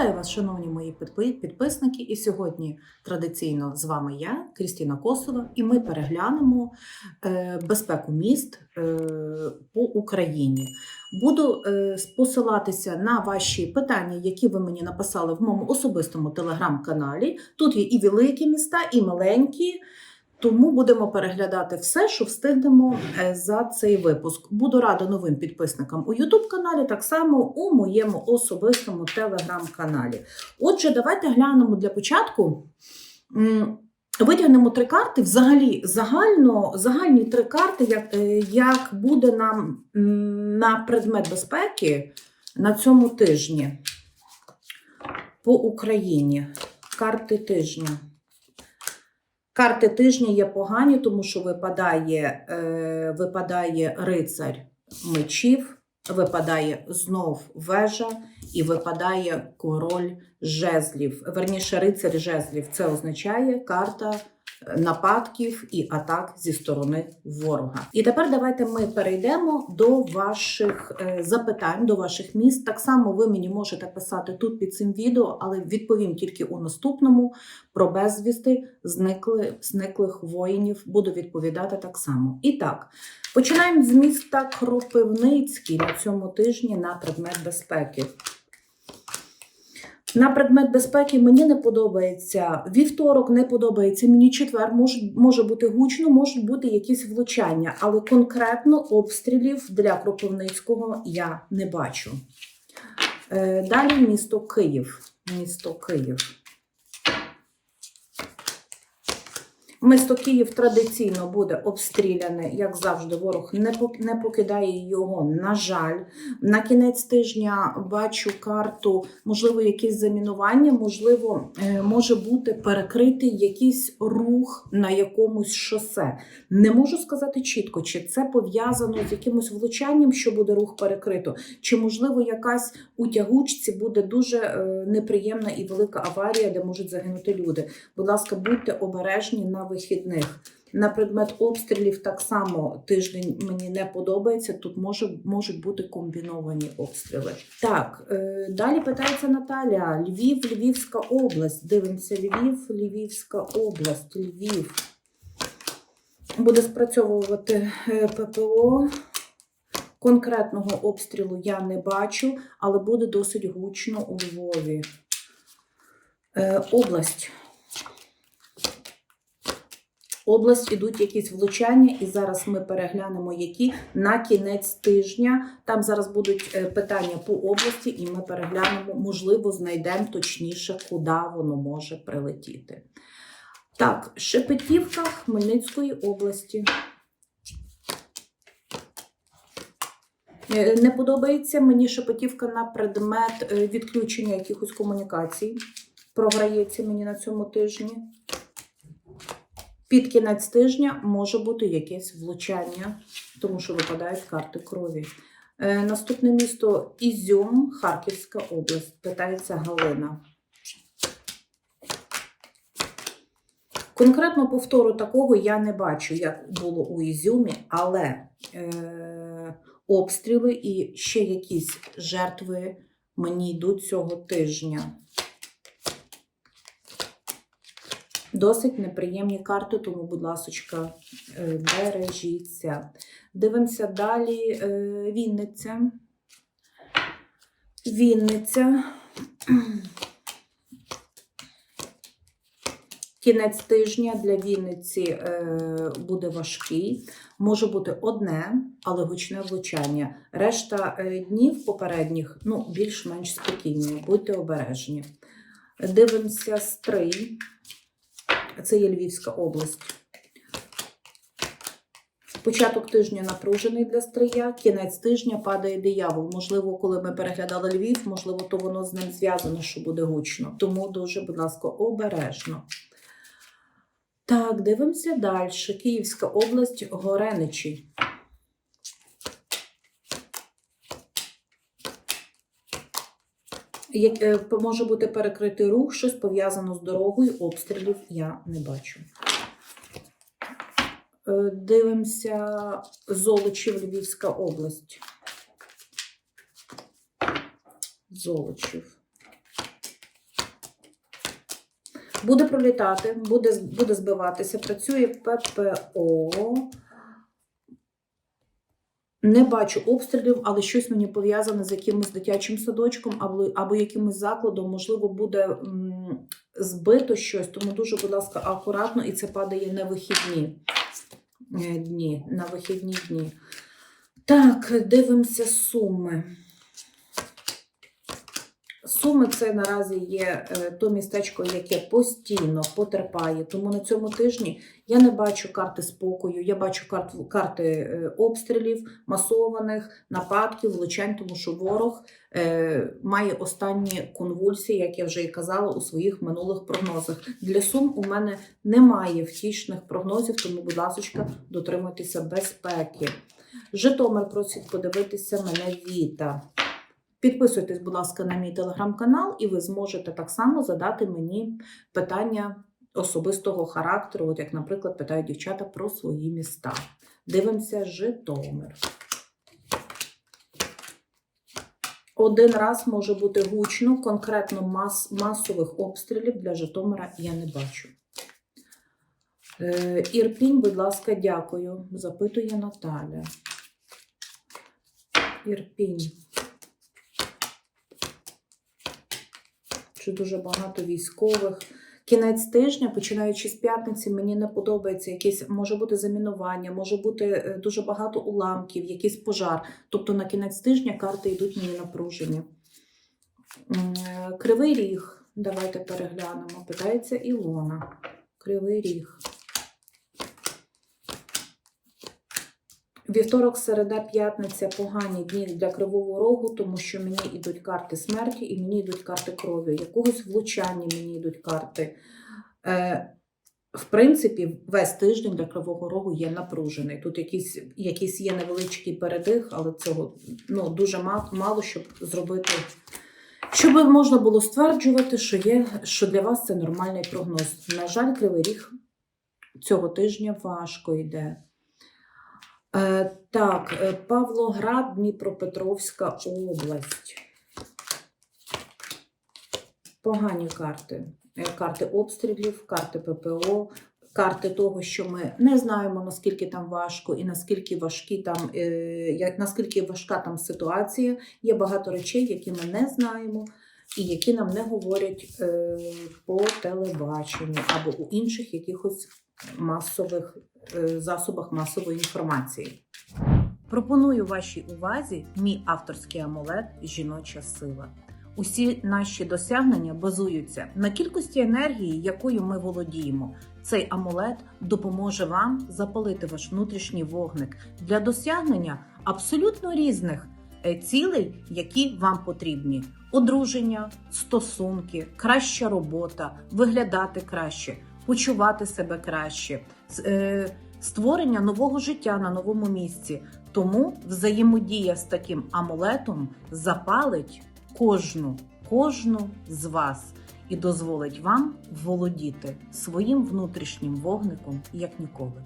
Вітаю вас, шановні мої підпи- підписники. І сьогодні традиційно з вами я, Крістіна Косова, і ми переглянемо е, безпеку міст е, по Україні. Буду е, посилатися на ваші питання, які ви мені написали в моєму особистому телеграм-каналі. Тут є і великі міста, і маленькі. Тому будемо переглядати все, що встигнемо е, за цей випуск. Буду рада новим підписникам у YouTube каналі, так само у моєму особистому телеграм-каналі. Отже, давайте глянемо для початку. Витягнемо три карти. Взагалі, загально, загальні три карти, як, е, як буде нам на предмет безпеки на цьому тижні по Україні. Карти тижня. Карти тижня є погані, тому що випадає, е, випадає рицар мечів, випадає знов вежа і випадає король жезлів. Верніше, рицар жезлів. Це означає карта нападків і атак зі сторони ворога. І тепер давайте ми перейдемо до ваших е, запитань, до ваших міст. Так само ви мені можете писати тут під цим відео, але відповім тільки у наступному про безвісти зникли, зниклих воїнів. Буду відповідати так само. І так, починаємо з міста Кропивницький на цьому тижні на предмет безпеки. На предмет безпеки мені не подобається вівторок, не подобається мені четвер. Може, може бути гучно, можуть бути якісь влучання, але конкретно обстрілів для Кропивницького я не бачу. Е, Далі місто Київ. Місто Київ. Місто Київ традиційно буде обстріляне, як завжди, ворог не пок- покидає його, на жаль. На кінець тижня бачу карту, можливо, якісь замінування, можливо, е, може бути перекритий якийсь рух на якомусь шосе. Не можу сказати чітко, чи це пов'язано з якимось влучанням, що буде рух перекрито, чи, можливо, якась у тягучці буде дуже е, неприємна і велика аварія, де можуть загинути люди. Будь ласка, будьте обережні на вихідних. На предмет обстрілів так само тиждень мені не подобається. Тут може, можуть бути комбіновані обстріли. Так, е, далі питається Наталя: Львів, Львівська область. Дивимося, Львів, Львівська область, Львів. Буде спрацьовувати е, ППО. Конкретного обстрілу я не бачу, але буде досить гучно у Львові. Е, область. Область ідуть якісь влучання, і зараз ми переглянемо, які на кінець тижня. Там зараз будуть е, питання по області, і ми переглянемо, можливо, знайдемо точніше, куди воно може прилетіти. Так, Шепетівка Хмельницької області. Е, Не подобається мені шепетівка на предмет е, відключення якихось комунікацій. Програється мені на цьому тижні. Під кінець тижня може бути якесь влучання, тому що випадають карти крові. Е, наступне місто Ізюм, Харківська область. Питається Галина. Конкретно повтору такого я не бачу, як було у Ізюмі, але е, обстріли і ще якісь жертви мені йдуть цього тижня. Досить неприємні карти, тому, будь ласочка, е, бережіться. Дивимося далі. е, Вінниця. Вінниця. Кінець тижня для Вінниці е, буде важкий. Може бути одне, але гучне влучання. Решта днів попередніх ну, більш-менш спокійні. Будьте обережні. Дивимося стрий. Це є Львівська область. Початок тижня напружений для стрия, кінець тижня падає диявол. Можливо, коли ми переглядали Львів, можливо, то воно з ним зв'язано, що буде гучно. Тому дуже, будь ласка, обережно. Так, дивимося далі. Київська область, Гореничі. Як, е, може бути перекритий рух, щось пов'язано з дорогою, обстрілів я не бачу. Е, Дивимося Золочів, Львівська область. Золочів. Буде пролітати, буде, буде збиватися, працює ППО. Не бачу обстрілів, але щось мені пов'язане з якимось дитячим садочком або, або якимось закладом, можливо, буде м, збито щось, тому дуже, будь ласка, акуратно, і це падає на вихідні е, дні. На вихідні дні. Так, дивимося суми. Суми це наразі є е, то містечко, яке постійно потерпає. Тому на цьому тижні я не бачу карти спокою, я бачу карт, карти е, обстрілів, масованих нападків, влучань, тому що ворог е, має останні конвульсії, як я вже і казала у своїх минулих прогнозах. Для сум у мене немає втішних прогнозів, тому, будь ласка, дотримуйтеся безпеки. Житомир просить подивитися мене Віта. Підписуйтесь, будь ласка, на мій телеграм-канал, і ви зможете так само задати мені питання особистого характеру, от як, наприклад, питають дівчата про свої міста. Дивимося Житомир. Один раз може бути гучно, конкретно мас, масових обстрілів для Житомира я не бачу. Е, Ірпінь, будь ласка, дякую. Запитує Наталя. Ірпінь. Чи дуже багато військових. Кінець тижня, починаючи з п'ятниці, мені не подобається якесь, може бути замінування, може бути е, дуже багато уламків, якийсь пожар. Тобто на кінець тижня карти йдуть мені напружені. Е, Кривий ріг. Давайте переглянемо. Питається Ілона. Кривий ріг. Вівторок, середа, п'ятниця погані дні для кривого рогу, тому що мені йдуть карти смерті і мені йдуть карти крові. Якогось влучання мені йдуть карти. Е, в принципі, весь тиждень для кривого рогу є напружений. Тут якийсь, якийсь є невеличкий передих, але цього ну, дуже мало щоб зробити. Щоб можна було стверджувати, що є, що для вас це нормальний прогноз. На жаль, кривий ріг цього тижня важко йде. Е, так, е, Павлоград, Дніпропетровська область. Погані карти. Е, Карти обстрілів, карти ППО, карти того, що ми не знаємо, наскільки там важко і наскільки важкі там, наскільки важка там ситуація. Є багато речей, які ми не знаємо, і які нам не говорять е, по телебаченню або у інших якихось масових засобах масової інформації. Пропоную вашій увазі мій авторський амулет Жіноча сила. Усі наші досягнення базуються на кількості енергії, якою ми володіємо. Цей амулет допоможе вам запалити ваш внутрішній вогник для досягнення абсолютно різних е, цілей, які вам потрібні: одруження, стосунки, краща робота, виглядати краще, почувати себе краще, е, створення нового життя на новому місці. Тому взаємодія з таким амулетом запалить кожну, кожну з вас і дозволить вам володіти своїм внутрішнім вогником як ніколи.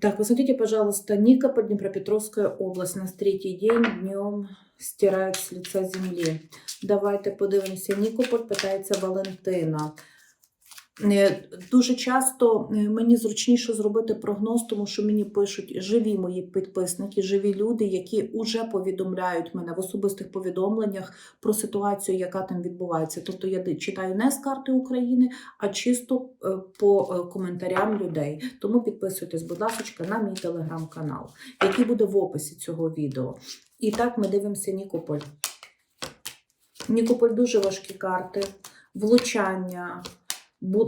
Так, посмотрите, пожалуйста, Никополь, Днепропетровская область. Нас третий день днем стирают с лица земли. Давайте подивимося. Нікополь питається Валентина. Е, Дуже часто е, мені зручніше зробити прогноз, тому що мені пишуть живі мої підписники, живі люди, які вже повідомляють мене в особистих повідомленнях про ситуацію, яка там відбувається. Тобто я читаю не з карти України, а чисто е, по коментарям людей. Тому підписуйтесь, будь ласка, на мій телеграм-канал, який буде в описі цього відео. І так ми дивимося Нікополь. Нікополь дуже важкі карти, влучання.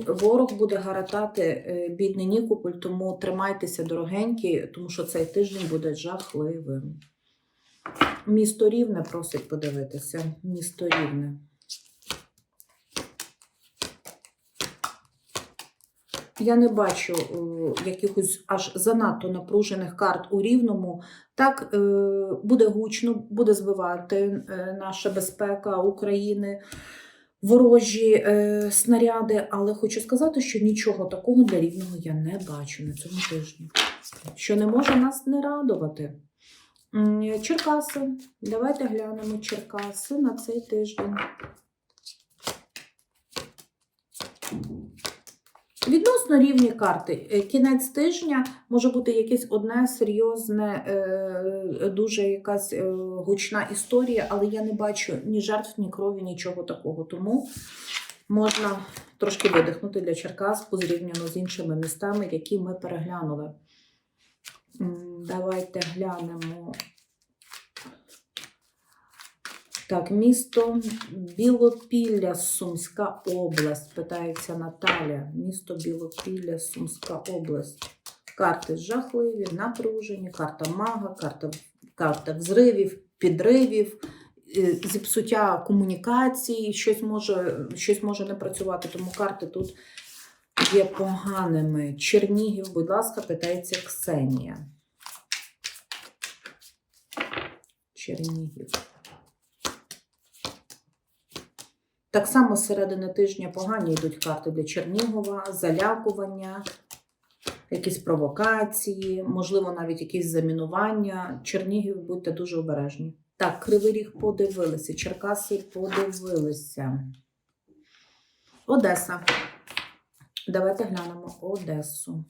Ворог буде гаратати е, бідний Нікополь, тому тримайтеся дорогенькі, тому що цей тиждень буде жахливим. Місто Рівне просить подивитися. Місто Рівне. Я не бачу е, якихось аж занадто напружених карт у рівному. Так е, буде гучно, буде збивати наша безпека України, ворожі е, снаряди, але хочу сказати, що нічого такого для рівного я не бачу на цьому тижні, що не може нас не радувати. Черкаси. Давайте глянемо Черкаси на цей тиждень. Відносно рівні карти. Е, Кінець тижня може бути якесь одне серйозне, е, дуже якась е, гучна історія, але я не бачу ні жертв, ні крові, нічого такого. Тому можна трошки видихнути для Черкас порівняно з іншими містами, які ми переглянули. Давайте глянемо. Так, місто Білопілля, Сумська область. Питається Наталя. Місто Білопілля, Сумська область. Карти жахливі, напружені, карта мага, карта, карта взривів, підривів, е, зіпсуття комунікації, щось може, щось може не працювати, тому карти тут є поганими. Чернігів, будь ласка, питається Ксенія. Чернігів. Так само з середини тижня погані йдуть карти для Чернігова, залякування, якісь провокації, можливо, навіть якісь замінування. Чернігів, будьте дуже обережні. Так, Кривий Ріг подивилися, Черкаси подивилися. Одеса. Давайте глянемо Одесу.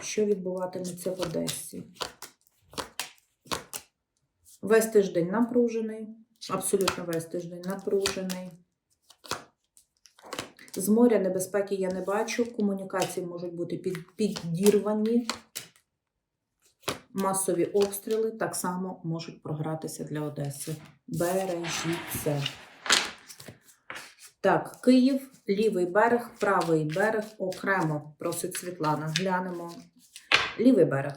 Що відбуватиметься в Одесі? Весь тиждень напружений. Абсолютно весь тиждень напружений. З моря небезпеки я не бачу. Комунікації можуть бути під, підірвані. Масові обстріли так само можуть програтися для Одеси. Бережіть це. Так, Київ, лівий берег, правий берег окремо, просить Світлана. Глянемо. Лівий берег.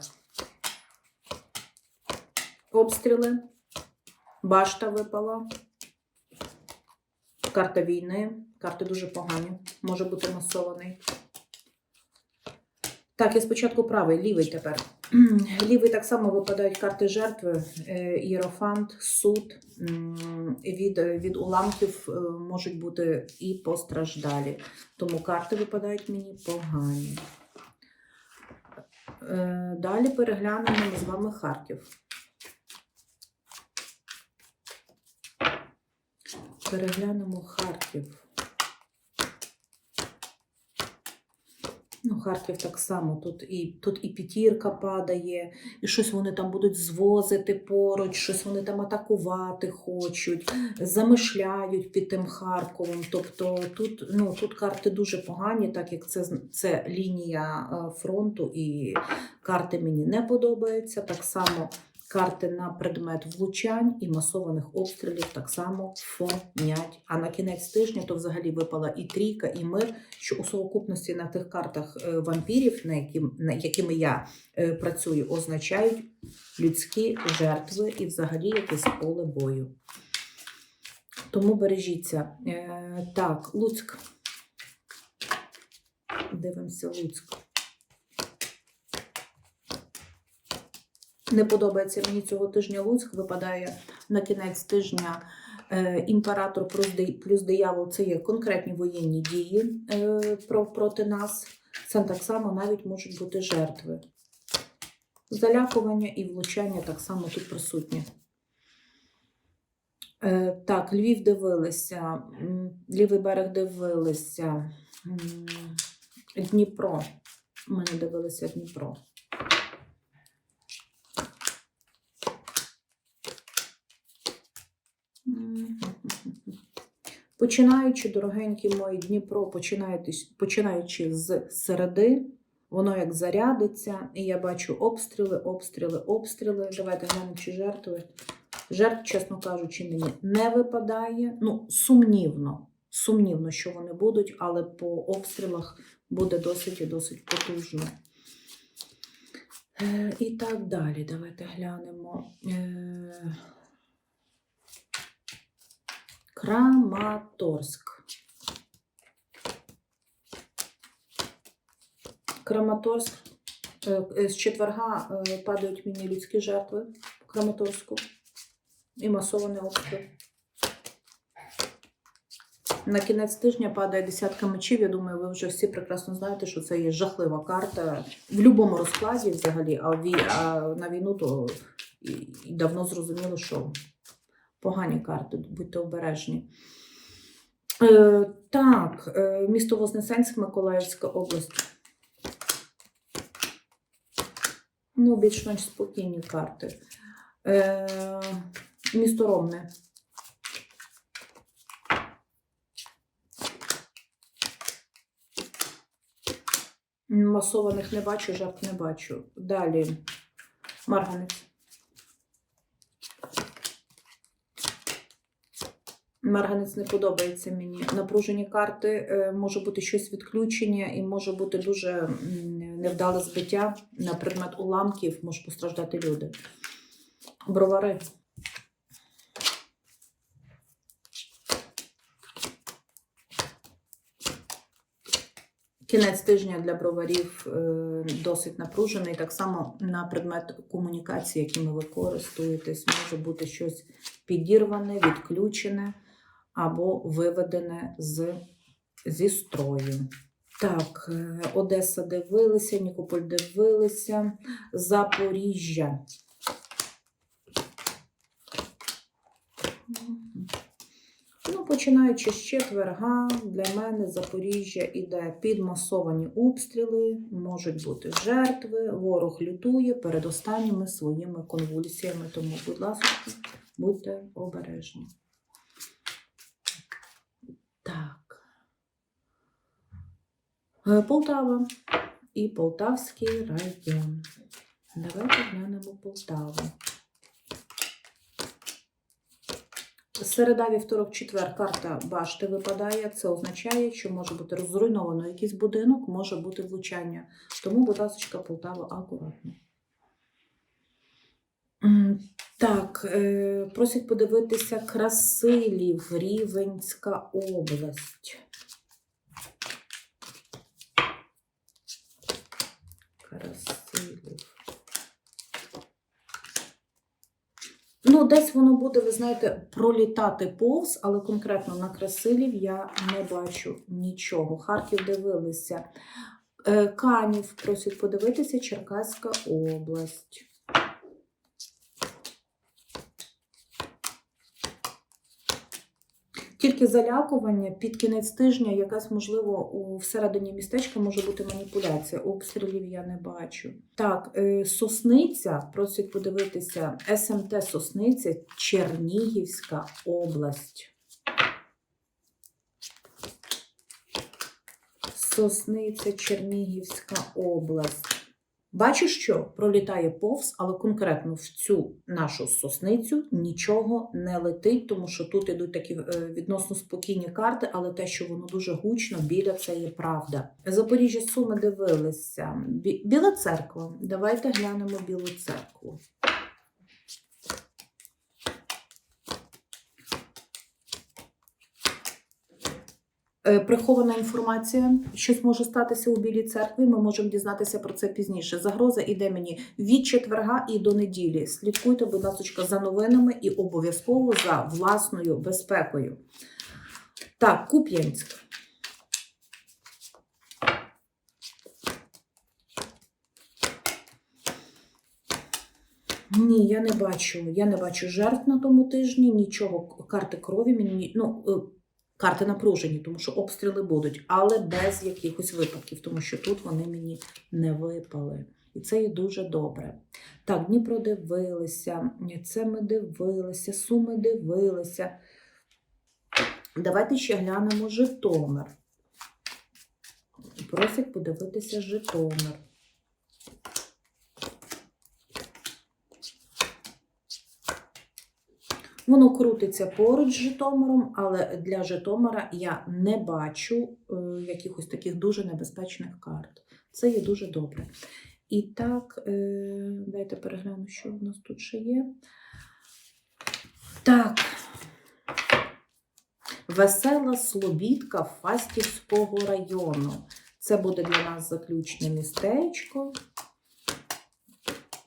Обстріли. Башта випала. Карта війни. Карти дуже погані. Може бути масований. Так, і спочатку правий, лівий тепер. Лівий так само випадають карти жертви, іерофант, суд. Від, від уламків е, можуть бути і постраждалі. Тому карти випадають мені погані. Е, Далі переглянемо з вами Харків. Переглянемо Харків. Ну, Харків так само. Тут і, тут і п'ятірка падає, і щось вони там будуть звозити поруч, щось вони там атакувати хочуть, замишляють під тим Харковом. Тобто тут, ну, тут карти дуже погані, так як це, це лінія е, фронту, і карти мені не подобаються. Так само карти на предмет влучань і масованих обстрілів так само фонять. А на кінець тижня то взагалі випала і трійка, і мир, що у совокупності на тих картах е, вампірів, на які, на якими я е, працюю, означають людські жертви і взагалі якесь поле бою. Тому бережіться. Е, так, Луцьк. Дивимося Луцьк. Не подобається мені цього тижня Луцьк. Випадає на кінець тижня е, імператор плюс, диявол. Це є конкретні воєнні дії е, проти нас. Це так само навіть можуть бути жертви. Залякування і влучання так само тут присутні. Е, так, Львів дивилися, лівий берег дивилися. Дніпро. Ми не дивилися Дніпро. Починаючи, дорогенькі мої Дніпро, починаючи, з середи, воно як зарядиться, і я бачу обстріли, обстріли, обстріли. Давайте глянемо, чи жертви. Жертв, чесно кажучи, мені не випадає. Ну, сумнівно, сумнівно, що вони будуть, але по обстрілах буде досить і досить потужно. Е, і так далі. Давайте глянемо. Краматорськ. Краматорськ. Е, е, З четверга е, падають мені людські жертви в Краматорську і масований обстріл. На кінець тижня падає десятка мечів. Я думаю, ви вже всі прекрасно знаєте, що це є жахлива карта в будь-якому розкладі взагалі, а, на війну то давно зрозуміло, що погані карти, будьте обережні. Е, так, е, місто Вознесенськ, Миколаївська область. Ну, більш-менш спокійні карти. Е, місто Ромне. Масованих не бачу, жертв не бачу. Далі. Марганець. Марганець не подобається мені. Напружені карти, е, може бути щось відключення і може бути дуже невдале збиття на предмет уламків, може постраждати люди. Бровари. Кінець тижня для броварів е, досить напружений. Так само на предмет комунікації, якими ви користуєтесь, може бути щось підірване, відключене або виведене з, зі строю. Так, е, Одеса дивилися, Нікополь дивилися, Запоріжжя. Ну, починаючи з четверга, для мене Запоріжжя іде підмасовані обстріли, можуть бути жертви, ворог лютує перед останніми своїми конвульсіями. Тому, будь ласка, будьте обережні. Так. Е, Полтава і Полтавський район. Давайте глянемо Полтаву. Середа, вівторок, четвер карта башти випадає. Це означає, що може бути розруйновано якийсь будинок, може бути влучання. Тому, будь ласка, Полтава акуратно. Так, е, просять подивитися Красилів, Рівенська область. Красилів. Ну, десь воно буде, ви знаєте, пролітати повз, але конкретно на Красилів я не бачу нічого. Харків дивилися. Е, Канів просять подивитися Черкаська область. Тільки залякування під кінець тижня, якась, можливо, у всередині містечка може бути маніпуляція. Обстрілів я не бачу. Так, е, Сосниця, просять подивитися, СМТ Сосниця, Чернігівська область. Сосниця, Чернігівська область. Бачу, що пролітає повз, але конкретно в цю нашу сосницю нічого не летить, тому що тут ідуть такі е, відносно спокійні карти, але те, що воно дуже гучно, біля це є правда. Запоріжжя Суми дивилися. Біла церква. Давайте глянемо Білу церкву. Прихована інформація, щось може статися у Білій церкві. Ми можемо дізнатися про це пізніше. Загроза іде мені від четверга і до неділі. Слідкуйте, будь ласка, за новинами і обов'язково за власною безпекою. Так, Куп'янськ. Ні, я не бачу. Я не бачу жертв на тому тижні, нічого. Карти крові мені. Ну, е, карти напружені, тому що обстріли будуть, але без якихось випадків, тому що тут вони мені не випали. І це є дуже добре. Так, Дніпро дивилися, це ми дивилися, Суми дивилися. Давайте ще глянемо Житомир. Просять подивитися Житомир. Воно крутиться поруч з Житомиром, але для Житомира я не бачу е, якихось таких дуже небезпечних карт. Це є дуже добре. І так, е, дайте перегляну, що в нас тут ще є. Так. Весела Слобідка Фастівського району. Це буде для нас заключне містечко.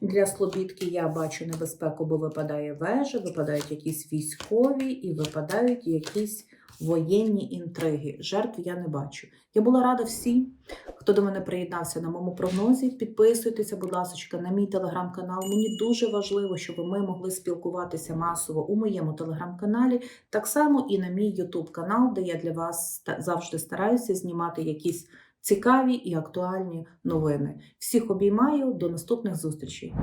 Для Слобідки я бачу небезпеку, бо випадає вежа, випадають якісь військові і випадають якісь воєнні інтриги. Жертв я не бачу. Я була рада всім, хто до мене приєднався на моєму прогнозі. Підписуйтеся, будь ласка, на мій телеграм-канал. Мені дуже важливо, щоб ми могли спілкуватися масово у моєму телеграм-каналі, так само і на мій Ютуб канал, де я для вас завжди стараюся знімати якісь цікаві і актуальні новини. Всіх обіймаю, до наступних зустрічей.